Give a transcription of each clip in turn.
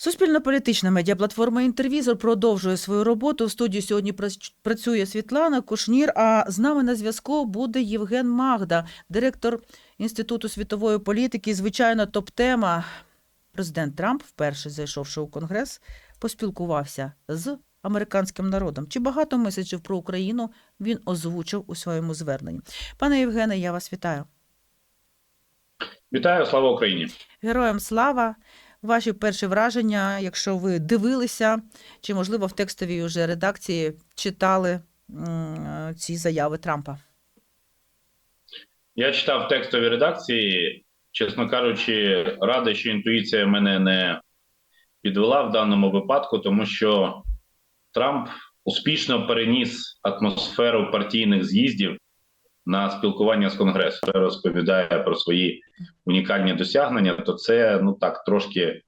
Суспільно-політична медіаплатформа «Інтервізор» продовжує свою роботу. В студії сьогодні прац- працює Світлана Кушнір, а з нами на зв'язку буде Євген Магда, директор Інституту світової політики. Звичайно, топ-тема. Президент Трамп, вперше зайшовши у Конгрес, поспілкувався з американським народом. Чи багато меседжів про Україну він озвучив у своєму зверненні? Пане Євгене, я вас вітаю. Вітаю, слава Україні! Героям слава! Ваші перші враження, якщо ви дивилися, чи, можливо, в текстовій уже редакції читали ці заяви Трампа? Я читав текстові редакції. Чесно кажучи, радий, що інтуїція мене не підвела в даному випадку, тому що Трамп успішно переніс атмосферу партійних з'їздів на спілкування з Конгресом. Розповідає про свої унікальні досягнення, то це ну так трошки,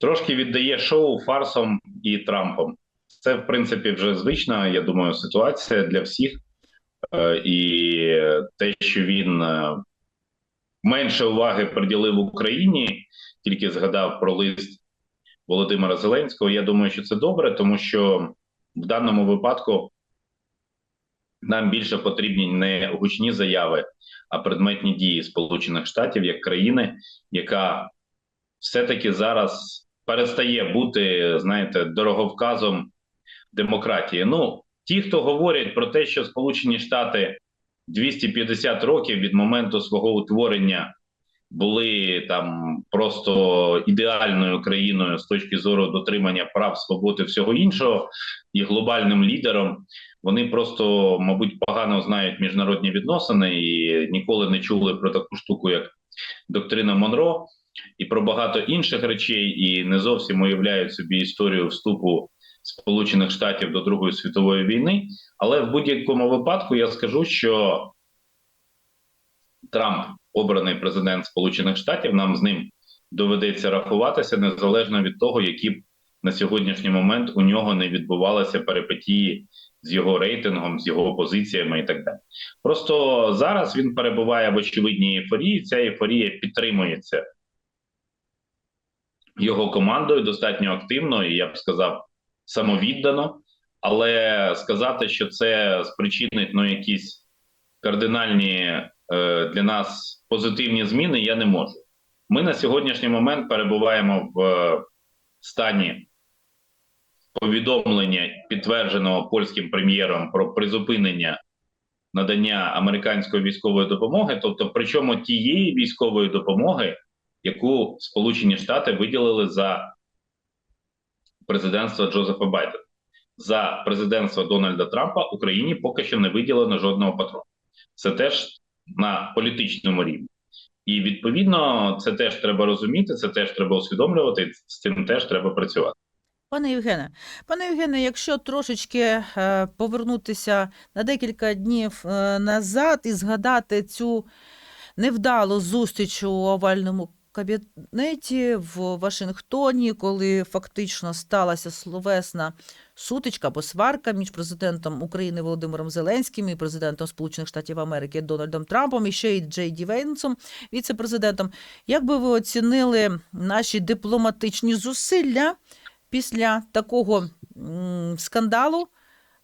трошки віддає шоу фарсом і Трампом. Це, в принципі, вже звична, я думаю, ситуація для всіх. Е, І те, що він е, менше уваги приділив Україні, тільки згадав про лист Володимира Зеленського. Я думаю, що це добре, тому що в даному випадку нам більше потрібні не гучні заяви, а предметні дії Сполучених Штатів як країни, яка все-таки зараз перестає бути, знаєте, дороговказом демократії. Ну, ті, хто говорять про те, що Сполучені Штати 250 років від моменту свого утворення були там просто ідеальною країною з точки зору дотримання прав, свободи всього іншого, і глобальним лідером, вони просто, мабуть, погано знають міжнародні відносини і ніколи не чули про таку штуку, як доктрина Монро, і про багато інших речей, і не зовсім уявляють собі історію вступу Сполучених Штатів до Другої світової війни. Але в будь-якому випадку я скажу, що Трамп, обраний президент Сполучених Штатів, нам з ним доведеться рахуватися незалежно від того, які б на сьогоднішній момент у нього не відбувалися перипетії з його рейтингом, з його позиціями і так далі. Просто зараз він перебуває в очевидній ейфорії. Ця ейфорія підтримується його командою достатньо активно, і я б сказав, самовіддано. Але сказати, що це спричинить ну, якісь кардинальні е, для нас позитивні зміни, я не можу. Ми на сьогоднішній момент перебуваємо в е, стані повідомлення, підтвердженого польським прем'єром про призупинення надання американської військової допомоги, тобто, причому тієї військової допомоги, яку Сполучені Штати виділили за президентства Джозефа Байдена. За президентства Дональда Трампа Україні поки що не виділено жодного патрона. Це теж на політичному рівні. І відповідно це теж треба розуміти, це теж треба усвідомлювати, з цим теж треба працювати. Пане Євгене, пане Євгене, якщо трошечки е, повернутися на декілька днів е, назад і згадати цю невдалу зустріч у овальному кабінеті в Вашингтоні, коли фактично сталася словесна сутичка або сварка між президентом України Володимиром Зеленським і президентом Сполучених Штатів Америки Дональдом Трампом і ще й Джей Ді Вейнсом, віце-президентом. Як би ви оцінили наші дипломатичні зусилля після такого скандалу?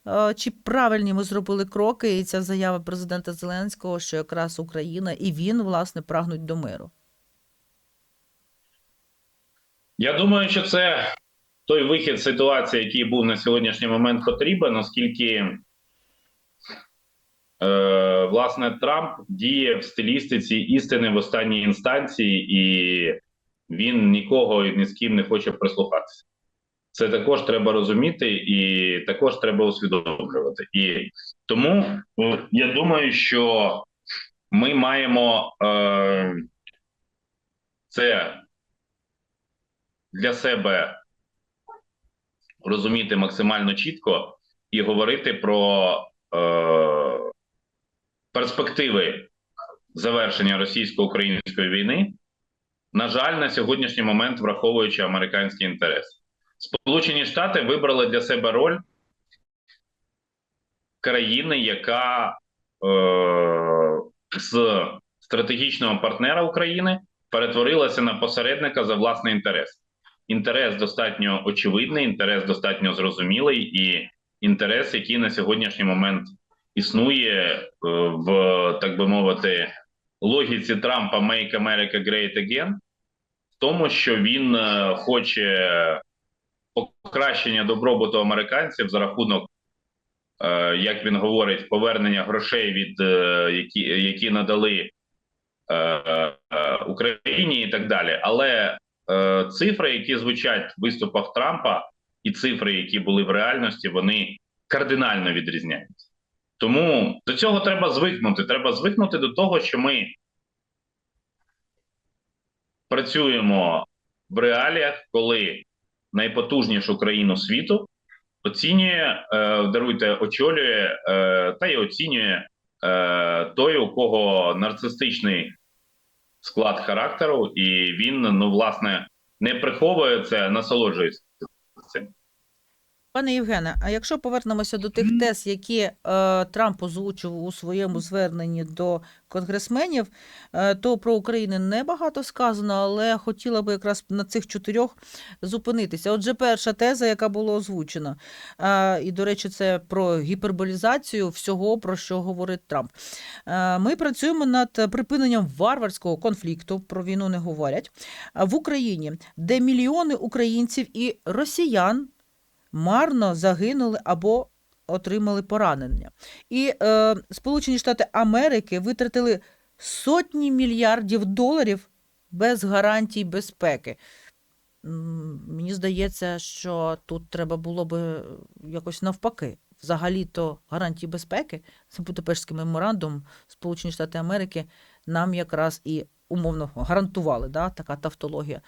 Е, Чи правильні ми зробили кроки, і ця заява президента Зеленського, що якраз Україна і він, власне, прагнуть до миру? Я думаю, що це той вихід ситуації, який був на сьогоднішній момент потрібен, оскільки е, власне Трамп діє в стилістиці істини в останній інстанції, і він нікого і ні з ким не хоче прислухатися. Це також треба розуміти, і також треба усвідомлювати. І тому е, я думаю, що ми маємо е, це для себе розуміти максимально чітко і говорити про е, перспективи завершення російсько-української війни. На жаль, на сьогоднішній момент, враховуючи американські інтереси, Сполучені Штати вибрали для себе роль країни, яка е, з стратегічного партнера України перетворилася на посередника за власний інтерес. інтерес достатньо очевидний, інтерес достатньо зрозумілий, і інтерес, який на сьогоднішній момент існує е, в так би мовити логіці Трампа «Make America Great Again», в тому, що він е, хоче покращення добробуту американців за рахунок, е, як він говорить, повернення грошей від е, які, які надали е, Україні і так далі. Але цифри, які звучать в виступах Трампа, і цифри, які були в реальності, вони кардинально відрізняються. Тому до цього треба звикнути. Треба звикнути до того, що ми працюємо в реаліях, коли найпотужнішу країну світу оцінює, е, даруйте, очолює е, та й оцінює е, той, у кого нарцистичний склад характеру, і він, ну, власне, не приховує це, насолоджується цим. Пане Євгене, а якщо повернемося до тих тез, які е, Трамп озвучив у своєму зверненні до конгресменів, е, то про Україну небагато сказано, але хотіла би якраз на цих чотирьох зупинитися. Отже, перша теза, яка була озвучена, е, і, до речі, це про гіперболізацію всього, про що говорить Трамп. Е, ми працюємо над припиненням варварського конфлікту, про війну не говорять, в Україні, де мільйони українців і росіян марно загинули або отримали поранення. І е, Сполучені Штати Америки витратили сотні мільярдів доларів без гарантій безпеки. Мені здається, що тут треба було би якось навпаки. Взагалі-то гарантії безпеки з Будапештським меморандумом Сполучені Штати Америки нам якраз і умовно гарантували, да, така тавтологія.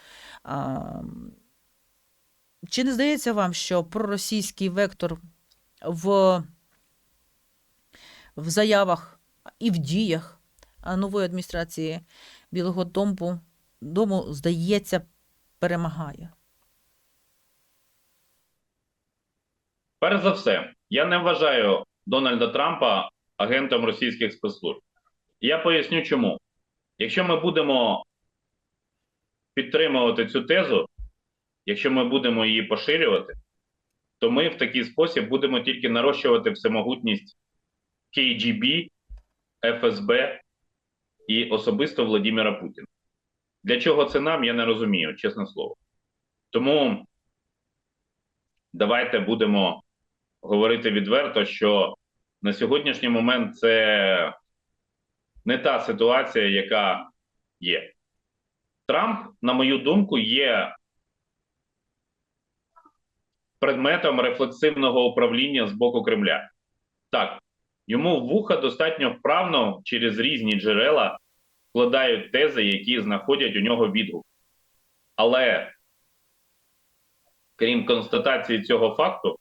Чи не здається вам, що проросійський вектор в, в заявах і в діях нової адміністрації Білого Дому, дому здається, перемагає? Перш за все, я не вважаю Дональда Трампа агентом російських спецслужб. Я поясню, чому. Якщо ми будемо підтримувати цю тезу, якщо ми будемо її поширювати, то ми в такий спосіб будемо тільки нарощувати всемогутність КГБ, ФСБ і особисто Владимира Путіна. Для чого це нам, я не розумію, чесне слово. Тому давайте будемо говорити відверто, що на сьогоднішній момент це не та ситуація, яка є. Трамп, на мою думку, є предметом рефлексивного управління з боку Кремля. Так, йому в вуха достатньо вправно через різні джерела вкладають тези, які знаходять у нього відгук. Але крім констатації цього факту,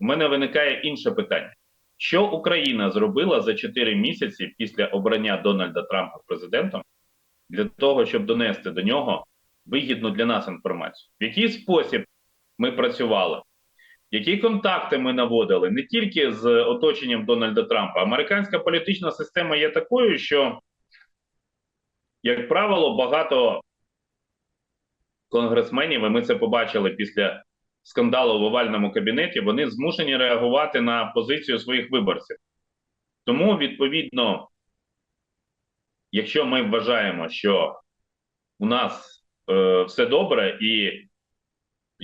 у мене виникає інше питання: що Україна зробила за 4 місяці після обрання Дональда Трампа президентом для того, щоб донести до нього вигідну для нас інформацію? В який спосіб ми працювали? Які контакти ми наводили не тільки з оточенням Дональда Трампа? Американська політична система є такою, що, як правило, багато конгресменів, і ми це побачили після скандалу в овальному кабінеті, вони змушені реагувати на позицію своїх виборців. Тому, відповідно, якщо ми вважаємо, що у нас е, все добре, і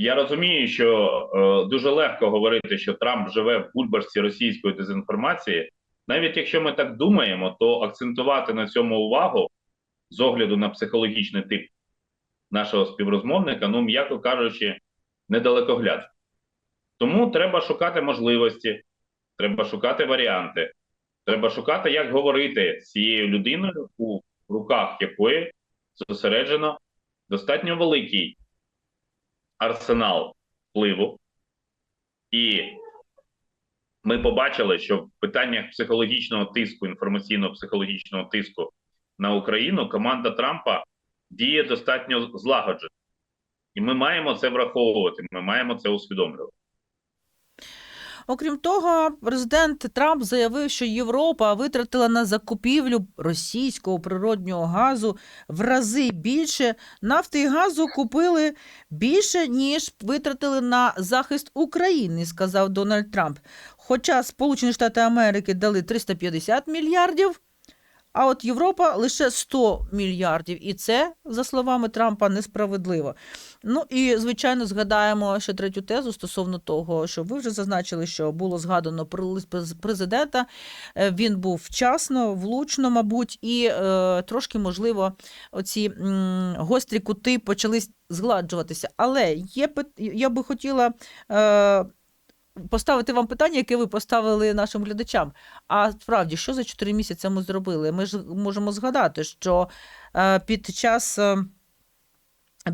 я розумію, що е, дуже легко говорити, що Трамп живе в бульбашці російської дезінформації, навіть якщо ми так думаємо, то акцентувати на цьому увагу з огляду на психологічний тип нашого співрозмовника, ну, м'яко кажучи, недалекоглядно. Тому треба шукати можливості, треба шукати варіанти, треба шукати, як говорити з цією людиною, у руках якої зосереджено достатньо великий арсенал впливу. І ми побачили, що в питаннях психологічного тиску, інформаційно-психологічного тиску на Україну команда Трампа діє достатньо злагоджено. І ми маємо це враховувати, ми маємо це усвідомлювати. Окрім того, президент Трамп заявив, що Європа витратила на закупівлю російського природнього газу в рази більше. Нафти і газу купили більше, ніж витратили на захист України, сказав Дональд Трамп. Хоча Сполучені Штати Америки дали 350 мільярдів. А от Європа лише 100 мільярдів, і це, за словами Трампа, несправедливо. Ну і звичайно згадаємо ще третю тезу стосовно того, що ви вже зазначили, що було згадано президента. Е, Він був вчасно, влучно, мабуть, і е, трошки можливо оці м, гострі кути почали згладжуватися. Але є я би хотіла. Е, Поставити вам питання, яке ви поставили нашим глядачам. А справді, що за 4 місяці ми зробили? Ми ж можемо згадати, що е, під час. е,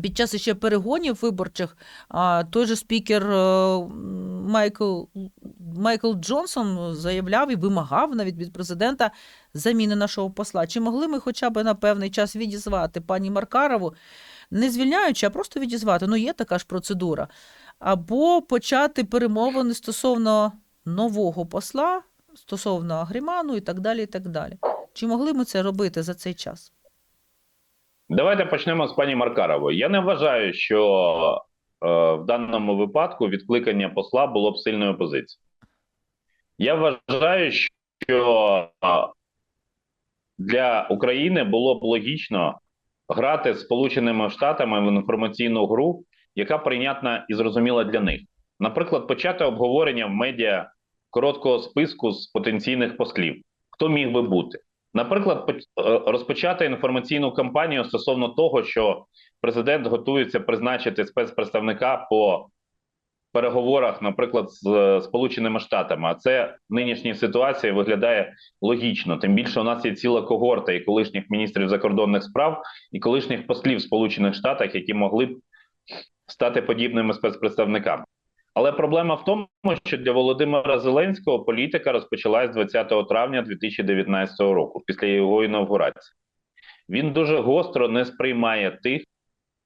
під час ще перегонів виборчих той же спікер е, Майкл, Майкл Джонсон заявляв і вимагав навіть від президента заміни нашого посла. Чи могли ми хоча б на певний час відізвати пані Маркарову, не звільняючи, а просто відізвати? Ну, є така ж процедура. Або почати перемовини стосовно нового посла, стосовно Агріману і так далі. і так далі. Чи могли ми це робити за цей час? Давайте почнемо з пані Маркарової. Я не вважаю, що е, в даному випадку відкликання посла було б сильною позицією. Я вважаю, що е, для України було б логічно грати з Сполученими Штатами в інформаційну гру, яка прийнятна і зрозуміла для них. Наприклад, почати обговорення в медіа короткого списку з потенційних послів. Хто міг би бути? Наприклад, е, розпочати інформаційну кампанію стосовно того, що президент готується призначити спецпредставника по переговорах, наприклад, з е, Сполученими Штатами. А це в нинішній ситуації виглядає логічно. Тим більше у нас є ціла когорта і колишніх міністрів закордонних справ, і колишніх послів Сполучених Штатах, які могли б стати подібними спецпредставниками. Але проблема в тому, що для Володимира Зеленського політика розпочалась 20 травня 2019 року, після його інаугурації. Він дуже гостро не сприймає тих,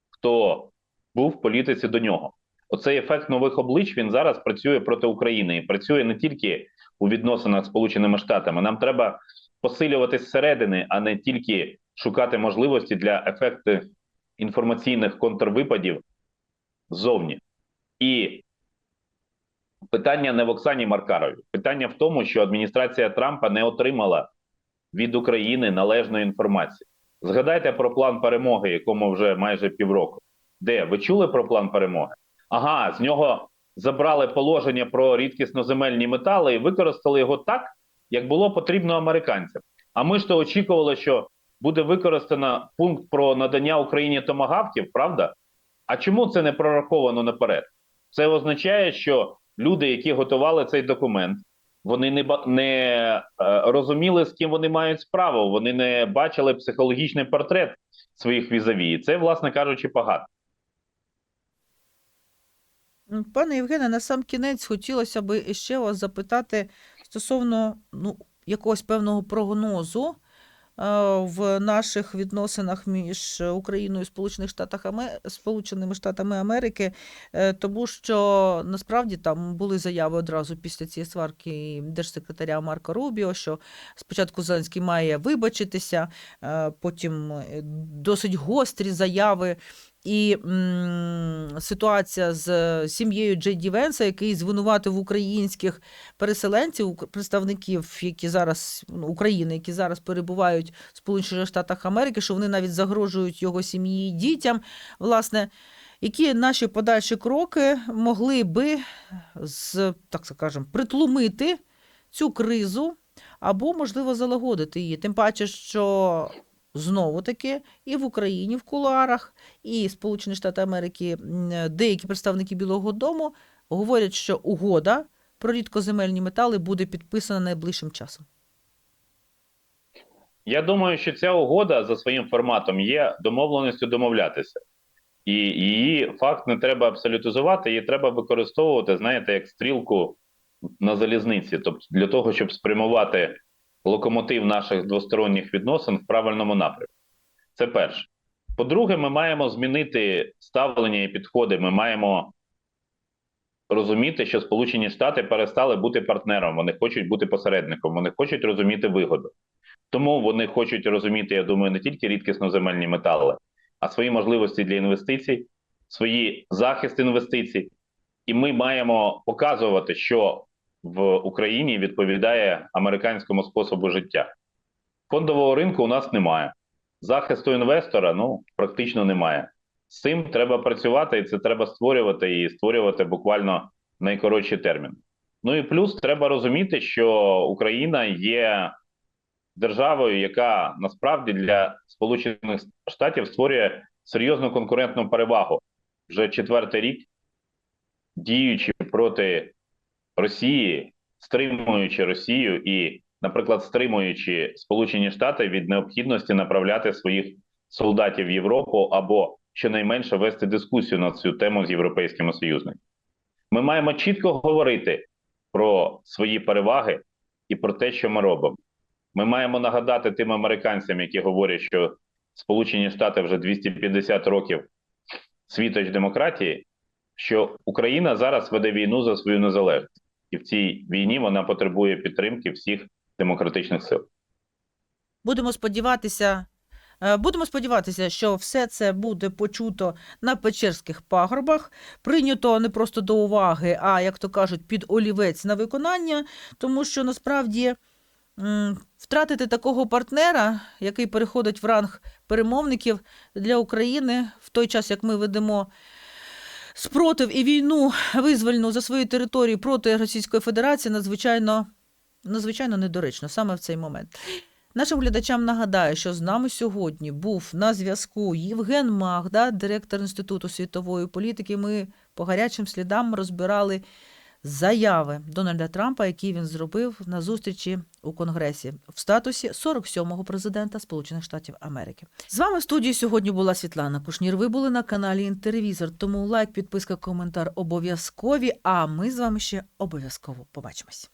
хто був в політиці до нього. Оцей ефект нових облич він зараз працює проти України і працює не тільки у відносинах з Сполученими Штатами. Нам треба посилюватись зсередини, а не тільки шукати можливості для ефекту інформаційних контрвипадів ззовні. І питання не в Оксані Маркарові. Питання в тому, що адміністрація Трампа не отримала від України належної інформації. Згадайте про план перемоги, якому вже майже півроку. Де ви чули про план перемоги? Ага, з нього забрали положення про рідкісноземельні метали і використали його так, як було потрібно американцям. А ми ж то очікували, що буде використано пункт про надання Україні томагавків, правда? А чому це не прораховано наперед? Це означає, що люди, які готували цей документ, вони не, не е, розуміли, з ким вони мають справу. Вони не бачили психологічний портрет своїх візаві. Це, власне кажучи, погано. Пане Євгене, на сам кінець хотілося б ще вас запитати стосовно ну, якогось певного прогнозу в наших відносинах між Україною і Сполученими Штатами Америки, е, тому що насправді там були заяви одразу після цієї сварки держсекретаря Марка Рубіо, що спочатку Зеленський має вибачитися, е, потім е, досить гострі заяви і м, ситуація з сім'єю Джей Ді Венса, який звинуватив українських переселенців, представників, які зараз ну, України, які зараз перебувають в Сполучених Штатах Америки, що вони навіть загрожують його сім'ї і дітям. Власне, які наші подальші кроки могли би з так скажемо, притлумити цю кризу або, можливо, залагодити її. Тим паче, що знову таки і в Україні в кулуарах, і Сполучені Штати Америки, деякі представники Білого Дому говорять, що угода про рідкоземельні метали буде підписана найближчим часом. Я думаю, що ця угода за своїм форматом є домовленістю домовлятися, і її факт не треба абсолютизувати, її треба використовувати, знаєте, як стрілку на залізниці, тобто для того, щоб спрямувати локомотив наших двосторонніх відносин в правильному напрямку. Це перше. По-друге, ми маємо змінити ставлення і підходи. Ми маємо розуміти, що Сполучені Штати перестали бути партнером. Вони хочуть бути посередником, вони хочуть розуміти вигоду. Тому вони хочуть розуміти, я думаю, не тільки рідкісноземельні метали, а свої можливості для інвестицій, свої захист інвестицій. І ми маємо показувати, що в Україні відповідає американському способу життя. Фондового ринку у нас немає. Захисту інвестора ну практично немає. З цим треба працювати, і це треба створювати і створювати буквально в найкоротші терміни. Ну і плюс треба розуміти, що Україна є державою, яка насправді для Сполучених Штатів створює серйозну конкурентну перевагу вже четвертий рік, діючи проти Росії, стримуючи Росію і, наприклад, стримуючи Сполучені Штати від необхідності направляти своїх солдатів в Європу або щонайменше вести дискусію на цю тему з європейськими союзниками. Ми маємо чітко говорити про свої переваги і про те, що ми робимо. Ми маємо нагадати тим американцям, які говорять, що Сполучені Штати вже 250 років світоч демократії, що Україна зараз веде війну за свою незалежність, і в цій війні вона потребує підтримки всіх демократичних сил. Будемо сподіватися, е, будемо сподіватися, що все це буде почуто на Печерських пагорбах, прийнято не просто до уваги, а як то кажуть, під олівець на виконання, тому що насправді втратити такого партнера, який переходить в ранг перемовників для України в той час, як ми ведемо. Спротив і війну визвольну за свою територію проти Російської Федерації надзвичайно, надзвичайно недоречно саме в цей момент. Нашим глядачам нагадаю, що з нами сьогодні був на зв'язку Євген Мах, да, директор Інституту світової політики. Ми по гарячим слідам розбирали заяви Дональда Трампа, які він зробив на зустрічі у Конгресі в статусі 47-го президента Сполучених Штатів Америки. З вами в студії сьогодні була Світлана Кушнір. Ви були на каналі Інтервізор. Тому лайк, підписка, коментар обов'язкові. А ми з вами ще обов'язково побачимось.